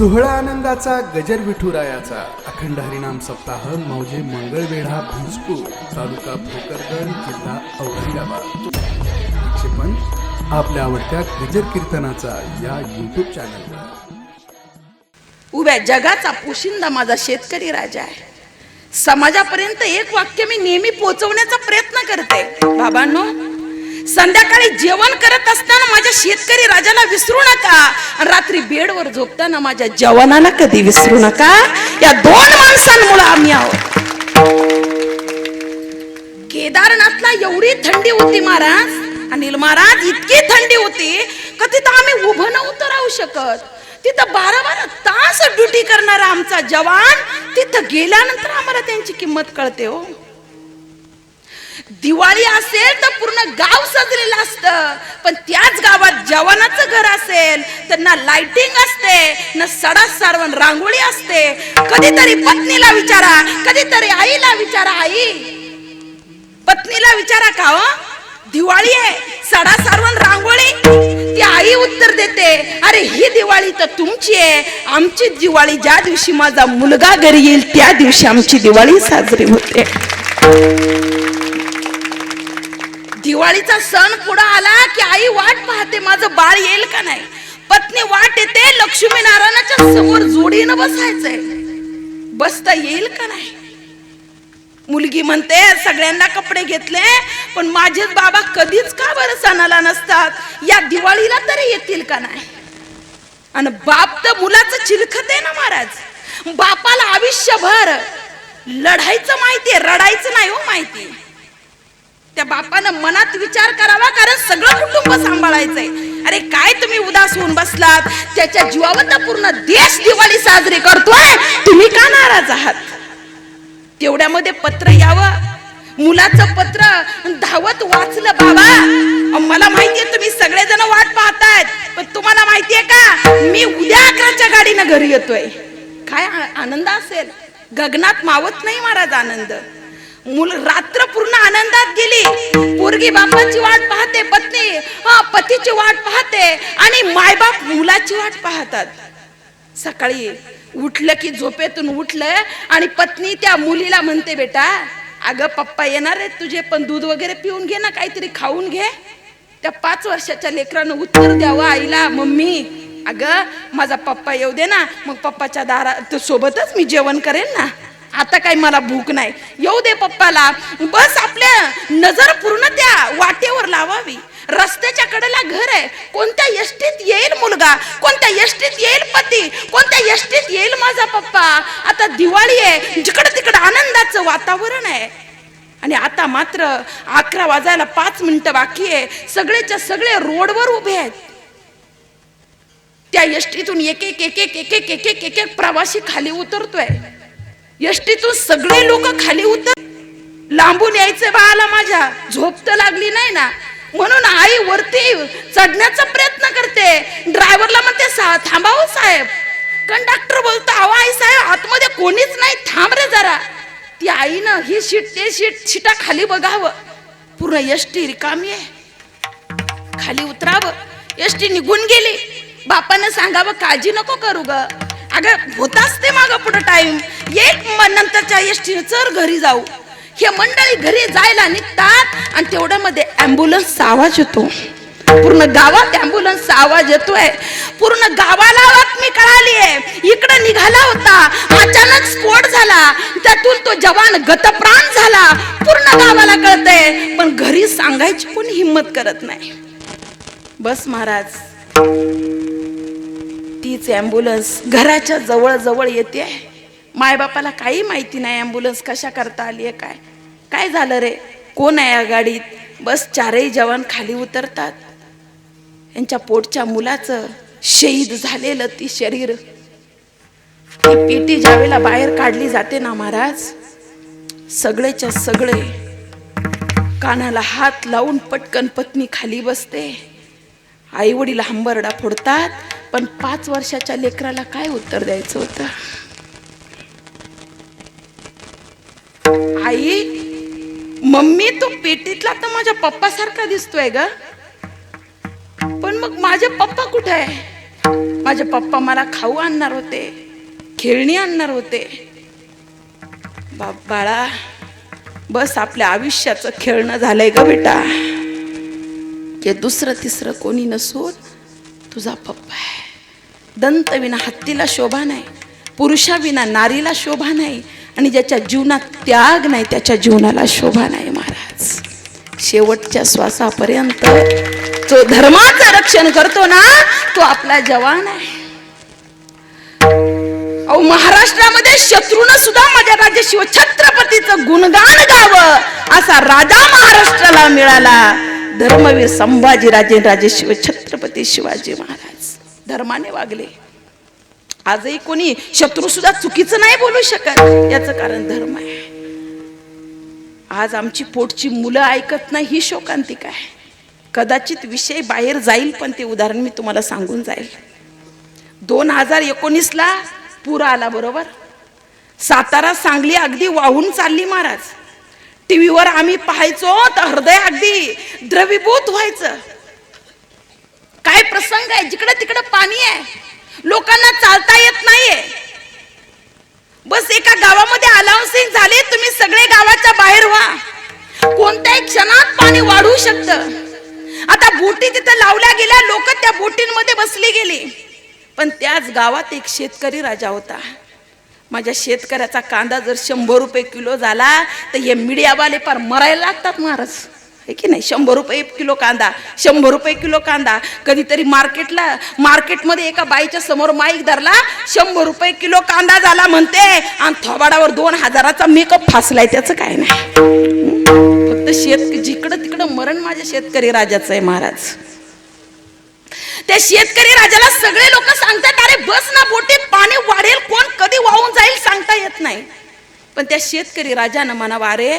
सोहळा आनंदाचा गजर विठुरायाचा. अखंड हरिनाम सप्ताह मौजे मंगळवेढा भिजपूर तालुका भोकरदन जिल्हा औरंगाबाद. प्रक्षेपण आपल्या आवडत्या गजर कीर्तनाचा या युट्यूब चॅनलवर उभ्या जगाचा पोशिंदा माझा शेतकरी राजा आहे. समाजापर्यंत एक वाक्य मी नेहमी पोहोचवण्याचा प्रयत्न करते. बाबांनो संध्याकाळी जेवण करत असताना माझ्या शेतकरी राजाला विसरू नका. आणि रात्री बेडवर झोपताना माझ्या जवानाला कधी विसरू नका. या दोन माणसांमुळे आम्ही आहोत. केदारनाथला एवढी थंडी होती महाराज. अनिल महाराज इतकी थंडी होती का तिथं आम्ही उभं नव्हतं राहू शकत. तिथं बारा बारा तास ड्युटी करणारा आमचा जवान तिथं गेल्यानंतर आम्हाला त्यांची किंमत कळते हो. दिवाळी असेल तर पूर्ण गाव सजलेलं असतं. पण त्याच गावात जवानाचं घर असेल तर ना लाइटिंग असते ना सडा सारवण रांगोळी असते. कधीतरी पत्नीला विचारा कधीतरी आईला विचारा आई. पत्नीला विचारा का हो? दिवाळी आहे सडा सारवण रांगोळी. ती आई उत्तर देते अरे ही दिवाळी तर तुमची आहे. आमची दिवाळी ज्या दिवशी माझा मुलगा घरी येईल त्या दिवशी आमची दिवाळी साजरी होते. दिवाळीचा सण पुढे आला की आई वाट पाहते माझं बाळ येईल का नाही? पत्नी वाट येते लक्ष्मी नारायणाच्या समोर जोडीनं बसायचंय. बसता येईल का नाही? मुलगी म्हणते सगळ्यांना कपडे घेतले पण माझेच बाबा कधीच का बरं सणाला नसतात? या दिवाळीला तरी येतील का नाही? आणि बाप तर मुलाचं चिलखत आहे ना महाराज. बापाला आयुष्यभर लढायचं माहितीये रडायचं नाही हो माहिती. त्या बापानं मनात विचार करावा कारण सगळं कुटुंब सांभाळायचंय. अरे काय तुम्ही उदास होऊन बसलात? त्याच्या जीवावर तर पूर्ण देश दिवाळी साजरी करतोय. तुम्ही का नाराज आहात? तेवढ्यामध्ये पत्र यावं. मुलाचं पत्र धावत वाचलं बाबा. मला माहितीये तुम्ही सगळेजण वाट पाहतायत. पण तुम्हाला माहितीये का? मी उद्या अकराच्या गाडीनं घरी येतोय. काय आनंद असेल? गगनात मावत नाही महाराज आनंद. मुल रात्र पूर्ण आनंदात गेली. पोरगी बापाची वाट पाहते पत्नी हा पतीची वाट पाहते आणि मायबाप मुलाची वाट पाहतात. सकाळी उठलं की झोपेतून उठलं आणि पत्नी त्या मुलीला म्हणते बेटा अगं पप्पा येणार आहेत तुझे पण दूध वगैरे पिऊन घे ना काहीतरी खाऊन घे. त्या पाच वर्षाच्या लेकरानं उत्तर द्यावं आईला मम्मी अगं माझा पप्पा येऊ दे ना मग पप्पाच्या दारा सोबतच मी जेवण करेन ना. आता काही मला भूक नाही. येऊ दे पप्पाला. बस आपल्या नजर पूर्ण त्या वाटेवर लावावी. रस्त्याच्या कडेला घर आहे. कोणत्या यष्टीत येईल मुलगा? कोणत्या यष्टीत येईल पती? कोणत्या यष्टीत येईल माझा पप्पा? आता दिवाळी आहे. जिकडं तिकडं आनंदाचं वातावरण आहे. आणि आता मात्र अकरा वाजायला पाच मिनिटं बाकी आहे. सगळेच्या सगळे रोडवर उभे आहेत. त्या यष्टीतून एक एक एक एक एक एक एक एक एक एक प्रवासी खाली उतरतोय. यष्टीतून सगळे लोक खाली उतर. लांबून यायचे बाळाला माझ्या. झोप तर लागली नाही ना. म्हणून आई वरती चढण्याचा प्रयत्न करते. ड्रायव्हरला म्हणते "सा- थांबाव हो साहेब. कंडक्टर बोलतो आवा आई साहेब आतमध्ये कोणीच नाही. थांब रे जरा. ती आईनं ही शीट ते शीट शिटा खाली बघावं. पूर्ण यष्टी रिकामी आहे. खाली उतरावं. यष्टी निघून गेली. बापानं सांगावं काळजी नको करू ग. अगं नसते माग पुढं टाइम एक नंतरच्या एसटीने चर घरी जाऊ. हे मंडळी घरी जायला निघतात आणि तेवढ्यामध्ये अँब्युलन्सचा आवाज येतो. पूर्ण गावात अँब्युलन्सचा आवाज येतोय. पूर्ण गावाला बातमी कळाली आहे इकडे निघाला होता. अचानक स्फोट झाला. त्यातून तो जवान गतप्राण झाला. पूर्ण गावाला कळतंय. पण घरी सांगायची कोणी हिंमत करत नाही. बस महाराज. तीच ॲम्ब्युलन्स घराच्या जवळ जवळ येते. मायबापाला काही माहिती नाही ॲम्ब्युलन्स कशा करता आली आहे काय? काय झालं रे? कोण आहे या गाडीत? बस चारही जवान खाली उतरतात. यांच्या पोटच्या मुलाचं शहीद झालेलं ती शरीर. ती पेटी ज्यावेळेला बाहेर काढली जाते ना महाराज सगळेच्या सगळे कानाला हात लावून पटकन पत्नी खाली बसते. आई वडील हंबरडा फोडतात पण पाच वर्षाच्या लेकराला काय उत्तर द्यायचं होतं? आई मम्मी तो पेटीतला तर माझ्या पप्पा सारखा दिसतोय ग. पण मग माझे पप्पा कुठे आहे? माझे पप्पा मला खाऊ आणणार होते खेळणी आणणार होते. बाप बाळा बस आपल्या आयुष्याचं खेळणं झालंय ग बेटा. हे दुसरं तिसरं कोणी नसून तुझा पप्पा आहे. दंतविना हत्तीला शोभा नाही पुरुषाविना नारीला शोभा नाही आणि ज्याच्या जीवनात त्याग नाही त्याच्या जीवनाला शोभा नाही महाराज. शेवटच्या श्वासापर्यंत जो धर्माचं रक्षण करतो ना तो आपला जवान आहे. अहो महाराष्ट्रामध्ये शत्रून सुद्धा माझ्या राजे शिव छत्रपतीचं गुणगान गावं असा राजा महाराष्ट्राला मिळाला. धर्मवीर संभाजी राजे राजे शिव छत्रपती शिवाजी महाराज. धर्माने वागले. आजही कोणी शत्रू सुद्धा चुकीचं नाही बोलू शकत. याचं कारण धर्म आहे. आज आमची पोटची मुलं ऐकत नाही ही शोकांतिक आहे. कदाचित विषय बाहेर जाईल पण ते उदाहरण मी तुम्हाला सांगून जाईल. दोन हजार एकोणीसला पूर आला बरोबर? सातारा सांगली अगदी वाहून चालली महाराज. टीव्हीवर आम्ही पाहायचो तर हृदय अगदी द्रवीभूत व्हायचं. काय प्रसंग आहे जिकडे तिकडे पाणी आहे. लोकांना चालता येत नाहीये. बस एका गावामध्ये अलाउन्सिंग झाले तुम्ही सगळे गावाच्या बाहेर व्हा. कोणत्याही क्षणात पाणी वाढू शकतं. आता बोटी तिथं लावल्या गेल्या लोक त्या बोटींमध्ये बसली गेली. पण त्याच गावात एक शेतकरी राजा होता. माझ्या शेतकऱ्याचा कांदा जर शंभर रुपये किलो झाला तर हे मीडियावाले फार मरायला लागतात महाराज. आहे की नाही? शंभर रुपये किलो कांदा शंभर रुपये किलो कांदा. कधीतरी मार्केटला मार्केटमध्ये एका बाईच्या समोर माईक धरला शंभर रुपये किलो कांदा झाला म्हणते. आणि थोबाडावर दोन हजाराचा मेकअप फासलाय त्याचं काय नाही. फक्त शेत जिकडं तिकडं मरण माझ्या शेतकरी राजाचं आहे महाराज. त्या शेतकरी राजाला सगळे लोक सांगतात अरे बस ना बोटी पाणी वाढेल कोण कधी वाहून जाईल सांगता येत नाही. पण त्या शेतकरी राजानं म्हणावा अरे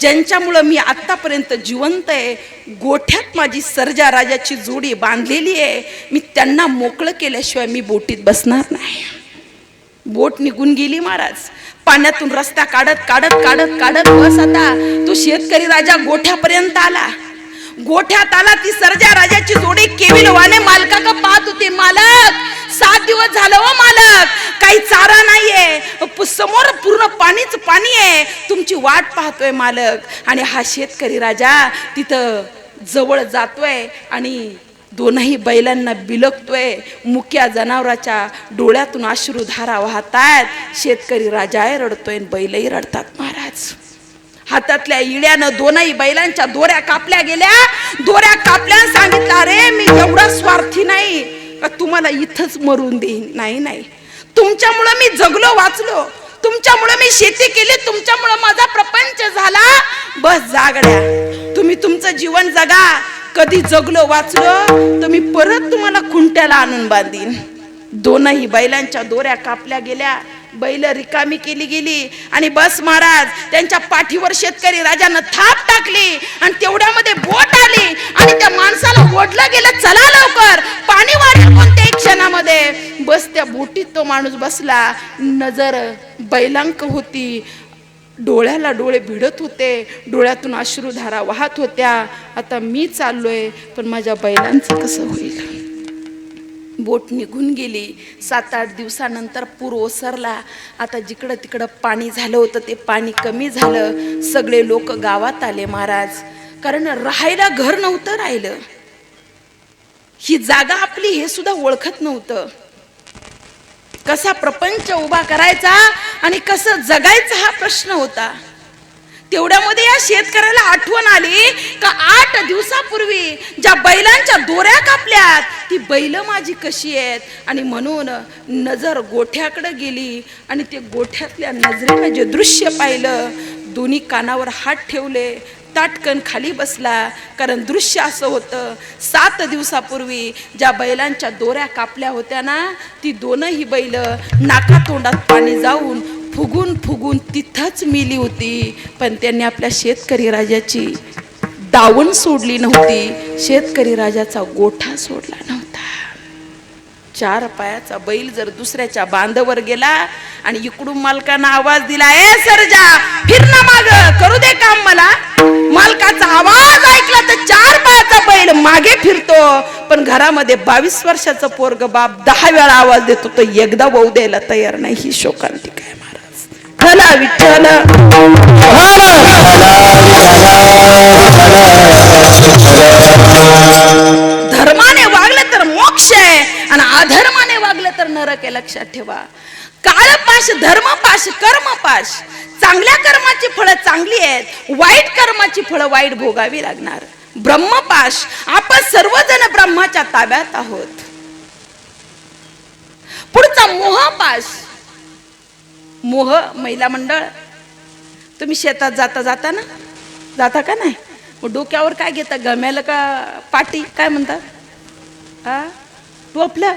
ज्यांच्यामुळं मी आतापर्यंत जिवंत आहे गोठ्यात माझी सर्जा राजाची जोडी बांधलेली आहे मी त्यांना मोकळं केल्याशिवाय मी बोटीत बसणार नाही. बोट निघून गेली महाराज. पाण्यातून रस्ता काढत काढत काढत काढत बस आता. तो शेतकरी राजा गोठ्यापर्यंत आला. गोठ्यात आला ती सर्जा राजाची जोडी. केविलवाने मालका का पाहत होते मालक सात दिवस झालं हो मालक काही चारा नाहीये समोर पूर्ण पाणीच पाणी आहे तुमची वाट पाहतोय मालक. आणि हा शेतकरी राजा तिथं जवळ जातोय आणि दोनही बैलांना बिलकतोय मुक्या जनावराच्या डोळ्यातून अश्रुधारा वाहतायत. शेतकरी राजाही रडतोय आणि बैलही रडतात महाराज. हातातल्या इड्यानं दोनही बैलांच्या दोऱ्या कापल्या गेल्या. दोऱ्या कापल्या सांगितलं अरे मी एवढा स्वार्थी नाही का तुम्हाला इथंच मरून देईन नाही नाही. तुमच्यामुळं मी जगलो वाचलो. तुमच्यामुळं मी शेती केली तुमच्यामुळं माझा प्रपंच झाला. बस जागड्या. तुम्ही तुमचं जीवन जगा. कधी जगलो वाचलो तर मी परत तुम्हाला खुंट्याला आणून बांधीन. दोनही बैलांच्या दोऱ्या कापल्या गेल्या. बैल रिकामी केली गेली आणि बस महाराज त्यांच्या पाठीवर शेतकरी राजानं थाप टाकली आणि तेवढ्यामध्ये बोट आली आणि त्या माणसाला ओढलं गेलं चला लवकर. पाणी वाढलं कोणत्याही क्षणामध्ये. बस त्या बोटीत तो माणूस बसला. नजर बैलांक होती. डोळ्याला डोळे भिडत होते. डोळ्यातून अश्रुधारा वाहत होत्या. आता मी चाललोय पण माझ्या बैलांचं कसं होईल? बोट निघून गेली. सात आठ दिवसानंतर पूर ओसरला. आता जिकडं तिकडं पाणी झालं होतं ते पाणी कमी झालं. सगळे लोक गावात आले महाराज. कारण राहायला घर नव्हतं राहिलं. ही जागा आपली हे सुद्धा ओळखत नव्हतं. कसा प्रपंच उभा करायचा आणि कसं जगायचं हा प्रश्न होता. तेवढ्यामध्ये या शेतकऱ्याला आठवण आली का आठ दिवसापूर्वी ज्या बैलांच्या दोऱ्या कापल्यात ती बैल माझी कशी आहेत? आणि म्हणून नजर गोठ्याकडे गेली आणि ते गोठ्यातल्या नजरेनं जे दृश्य पाहिलं दोन्ही कानावर हात ठेवले ताटकन खाली बसला. कारण दृश्य असं होतं सात दिवसापूर्वी ज्या बैलांच्या दोऱ्या कापल्या होत्या ना ती दोनही बैल नाकातोंडात पाणी जाऊन फुगून फुगून तिथंच मिली होती. पण त्यांनी आपल्या शेतकरी राजाची दावण सोडली नव्हती. शेतकरी राजाचा गोठा सोडला नव्हता. चार पायाचा बैल जर दुसऱ्याच्या बांधावर गेला आणि इकडून मालकानं आवाज दिला ए सरजा फिर ना माग करू दे काम मला. मालकाचा आवाज ऐकला तर चार पायाचा बैल मागे फिरतो. पण घरामध्ये बावीस वर्षाचं पोरग बाप दहा वेळा आवाज देतो तो एकदा वाहू द्यायला तयार नाही ही शोकांतिक विठ्ठल चला विठ्ठल. धर्माने वागलं तर मोक्ष आहे आणि अधर्माने वागलं तर नरक आहे लक्षात ठेवा. काळ धर्मपाश कर्मपाश. चांगल्या कर्माची फळं चांगली आहेत वाईट कर्माची फळं वाईट भोगावी लागणार. ब्रह्मपाश आपण सर्वजण ब्रह्माच्या ताब्यात आहोत. पुढचा मोहपाश मोह महिला मंडळ. तुम्ही शेतात जाता जाता ना? जाता का नाही? मग डोक्यावर काय घेता? गम्याला का पाटी? काय म्हणतात हा टोपलं?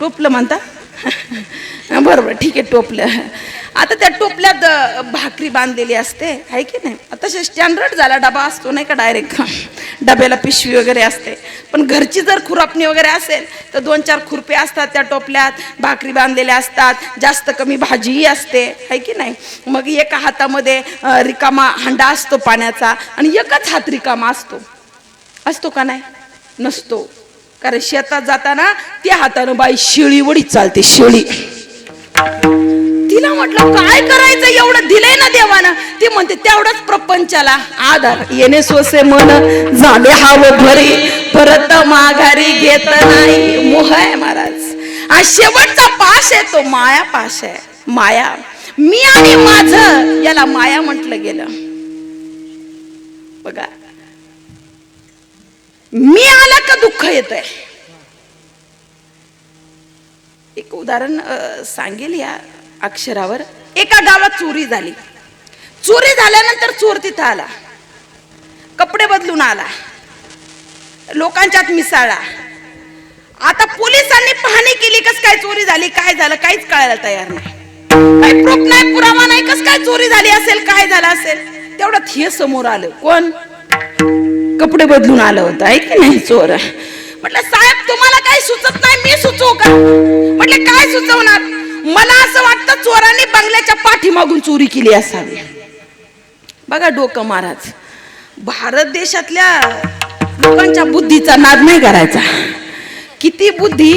टोपलं म्हणता? बरोबर ठीक आहे टोपलं. आता त्या टोपल्यात भाकरी बांधलेली असते आहे की नाही? आता स्टँडर्ड झाला डबा असतो नाही का डायरेक्ट डब्याला पिशवी वगैरे असते. पण घरची जर खुरापणी वगैरे असेल तर दोन चार खुरपे असतात त्या टोपल्यात भाकरी बांधलेल्या असतात जास्त कमी भाजीही असते आहे की नाही? मग एका हातामध्ये रिकामा हंडा असतो पाण्याचा आणि एकच हात रिकामा असतो. असतो का नाही? नसतो. कारण शेतात जाताना त्या हातानं बाई शिळी वडी चालते शिळी. तिला म्हटलं काय करायचं एवढं दिलंय ना देवानं? ती म्हणते तेवढंच प्रपंचाला आधार. येणे स्वसे मन झाले हवं भरी परत माघारी घेत नाही. मोह आहे महाराज. हा शेवटचा पाश आहे तो माया पाश आहे. माया. मी आणि माझ याला माया म्हटलं गेलं. बघा. मी आला का दुःख येत आहे एक उदाहरण सांगेल या अक्षरावर एका गावात चोरी झाली. चोरी झाल्यानंतर चोर तिथं आला. कपडे बदलून आला. लोकांच्यात मिसाळला आता पोलिसांनी पाहणी केली कस काय चोरी झाली काय झालं काहीच कळायला तयार नाही. काही प्रूफ नाही पुरावा नाही कस काय चोरी झाली असेल काय झालं असेल? तेवढ्यात हे समोर आलं. कोण? कपडे बदलून आलं होतं आहे की नाही चोर? म्हटलं साहेब तुम्हाला काही सुचत नाही मी सुचवू का? म्हटलं काय सुचवणार? मला असं वाटतं चोरांनी बंगल्याच्या पाठीमागून चोरी केली असावी. बघा डोकं महाराज भारत देशातल्या लोकांच्या बुद्धीचा नाद नाही करायचा. किती बुद्धी?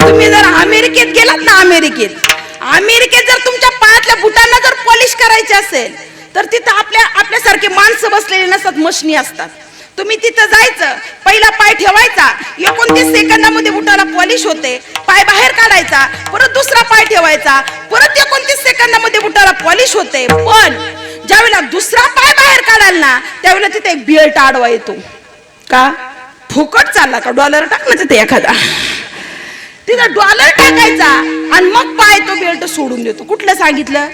तुम्ही जर अमेरिकेत गेलात ना अमेरिकेत अमेरिकेत जर तुमच्या पायातल्या बुटांना जर पॉलिश करायचे असेल तर तिथं आपल्या आपल्यासारखे माणसं बसलेले नसतात मशनी असतात. तुम्ही तिथं जायचं पहिला पाय ठेवायचा एकोणतीस सेकंदामध्ये बुटाला पॉलिश होते पाय बाहेर काढायचा परत दुसरा पाय ठेवायचा परत एकोणतीस सेकंदामध्ये बुटाला पॉलिश होते. पण ज्यावेळेला दुसरा पाय बाहेर काढाल ना त्यावेळेला तिथे एक बिल्ट आडवा येतो. का? फुकट चालला का? डॉलर टाक ना तिथे एखादा. तिथं डॉलर टाकायचा आणि मग पाय तो बेल्ट सोडून देतो. कुठलं सांगितलं?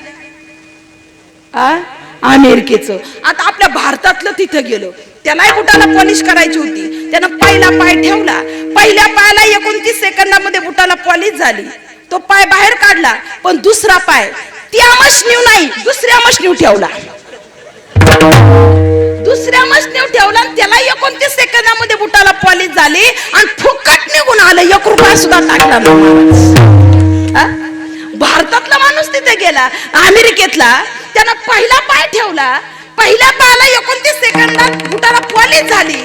आ? अमेरिकेचं. आता आपल्या भारतातलं तिथं गेलो. त्यालाही बुटाला पॉलिश करायची होती. त्यानं पहिला पाय ठेवला. पहिल्या पायाला एकोणतीस सेकंदामध्ये बुटाला पॉलिश झाली. तो पाय बाहेर काढला पण दुसरा पाय त्या मशनीव नाही दुसऱ्या मशनीव ठेवला. दुसऱ्या मशनीव ठेवला त्याला एकोणतीस सेकंदामध्ये बुटाला पॉलिश झाली आणि फुकट निघून आलं. एक रुपया सुद्धा टाकला भारतातला माणूस तिथे गेला अमेरिकेतला. त्यानं पहिला पाय ठेवला पहिल्या बाला एकोणतीस सेकंदात बुटाला पॉलिश झाली.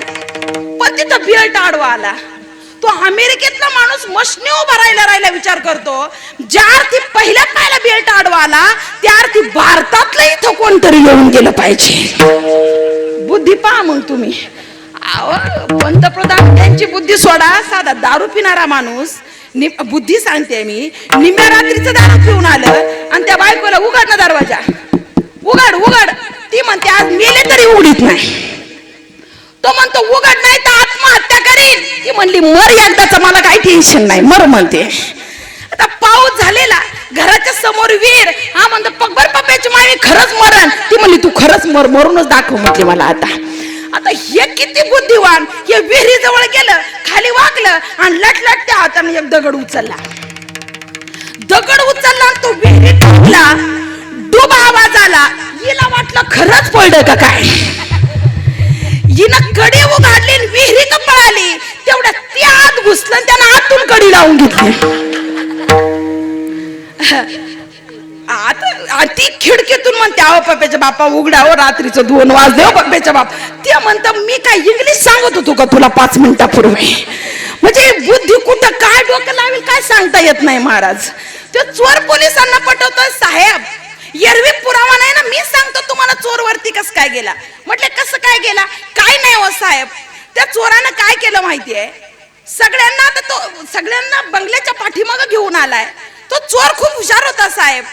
पण तिथं बेल्ट आडवा आला. तो अमेरिकेतला माणूस मशनी उभा राहिला राहिला विचार करतो. ज्या अर्थी पहिल्या पायाला बेल्ट आडवा आला त्या अर्थी भारतातलं इथं कोणतरी येऊन गेलं पाहिजे. बुद्धी पहा मग तुम्ही. अहो, पंतप्रधान त्यांची बुद्धी सोडा साधा दारू पिणारा माणूस. नि- बुद्धी सांगते मी. निम्या रात्रीचं दारू पिऊन आलं आणि त्या बायकोला उघड ना दरवाजा. उघड उघड. ती म्हणते आज मेले तरी उघडीत नाही. तो म्हणतो उघड नाही तर आत्महत्या करीन. ती म्हणली मर एकदाच मला काही टेन्शन नाही मर म्हणते. आता पाऊस झालेला घराच्या समोर वीर हा म्हणतो पगभर पप्याची माई खरंच मरण. ती म्हणली तू खरंच मर मरूनच दाखव म्हटली मला आता. आता हे किती बुद्धिवान हे विहिरी जवळ गेलं खाली वागलं आणि लटलट त्या हाताने एक दगड उचलला. दगड उचलला तो विहिरीत टाकला डुबा आवाज आला. हिला वाटलं खरंच पडलं का काय? हिनं कडी उघडली आणि विहिरीत पळाली. तेवढ्या ती आत घुसलं त्यानं आतून कडी लावून घेतली. आता ती खिडकीतून म्हणते आहो पप्प्याच्या बापा उघडा हो रात्रीचं दोन वाजले हो पप्प्याच्या बाप. ते म्हणतं मी काय इंग्लिश सांगत होतो का तुला पाच मिनिटापूर्वी? म्हणजे बुद्धी कुठं काय डोकं लावेल काय सांगता येत नाही महाराज. ते चोर पोलिसांना पटवतोय साहेब एरवी पुरावा नाही ना मी सांगतो तुम्हाला चोर वरती कसं काय गेला. म्हटलं कसं काय गेला? काय नाही हो साहेब. त्या चोरानं काय केलं माहितीये? सगळ्यांना आता तो सगळ्यांना बंगल्याच्या पाठीमागं घेऊन आलाय. तो चोर खूप हुशार होता साहेब.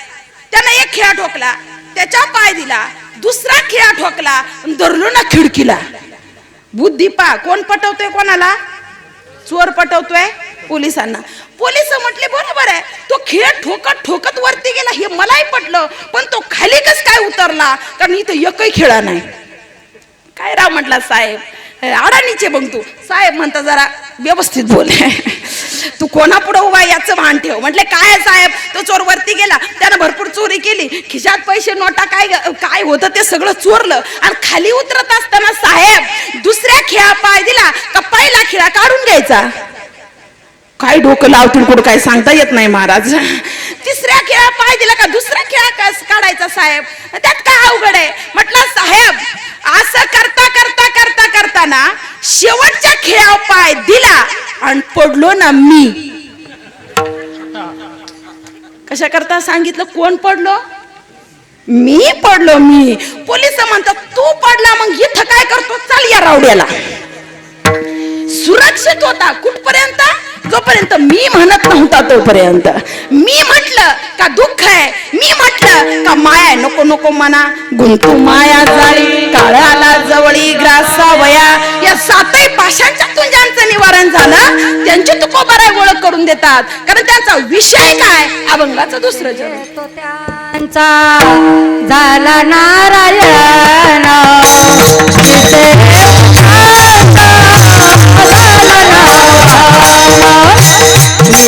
त्यानं एक खिळा ठोकला त्याच्या पाय दिला दुसरा खिळा ठोकला धरलो ना खिडकीला. बुद्धी पा कोण पटवतोय कोणाला? चोर पटवतोय? पोलिसांना. पोलीस म्हटले बरोबर आहे. तो खेळ ठोकत ठोकत वरती गेला हे मलाही पटलं पण तो खाली कस काय उतरला? कारण इथं एकही खेळा नाही. काय राव म्हटला साहेब हे अडाणीचे बघ तू. साहेब म्हणता जरा व्यवस्थित बोल. तू कोणा पुढे उभा आहे याचं भान ठेव. म्हटले काय साहेब? तो चोर वरती गेला. त्यानं भरपूर चोरी केली. खिशात पैसे नोटा काय काय होतं ते सगळं चोरलं. आणि खाली उतरत असताना साहेब दुसऱ्या खेळा पाय दिला का पहिला खेळा काढून घ्यायचा? काय डोकं लावतील कुठं काय सांगता येत नाही महाराज. तिसऱ्या खेळा पाय दिला का दुसरा खेळा कस काढायचा साहेब? त्यात काय अवघड आहे? म्हटलं साहेब असं करता करता करता करताना शेवटच्या खेळा पाय दिला आणि पडलो ना मी. कशा करता सांगितलं? कोण पडलो? मी पडलो मी. पोलीस म्हणतात तू पडला मग इथं काय करतो? चाल या रावड्याला. सुरक्षित होता कुठपर्यंत? जोपर्यंत मी म्हणत नव्हता तोपर्यंत. मी म्हटलं का दुःख आहे? मी म्हटलं का माया नको नको मना गुंतू माया जाळी काळाला जवळी ग्रासा वया. या सातही पाशांच्या ज्यांचं निवारण झालं. त्यांची तुकोबारा ओळख करून देतात. कारण त्यांचा विषय काय? अभंगाचं दुसरं जग. त्यांचा झाला नारायण. झाला नारायण.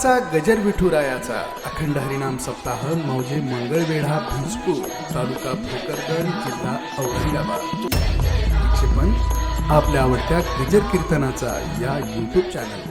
आनंदाचा गजर विठुरायाचा अखंड हरिनाम सप्ताह मौजे मंगळवेढा भिजपूर तालुका भोकरदन जिल्हा औरंगाबाद. विक्षेपण आपल्या आवडत्या गजर कीर्तनाचा या यूट्यूब चॅनल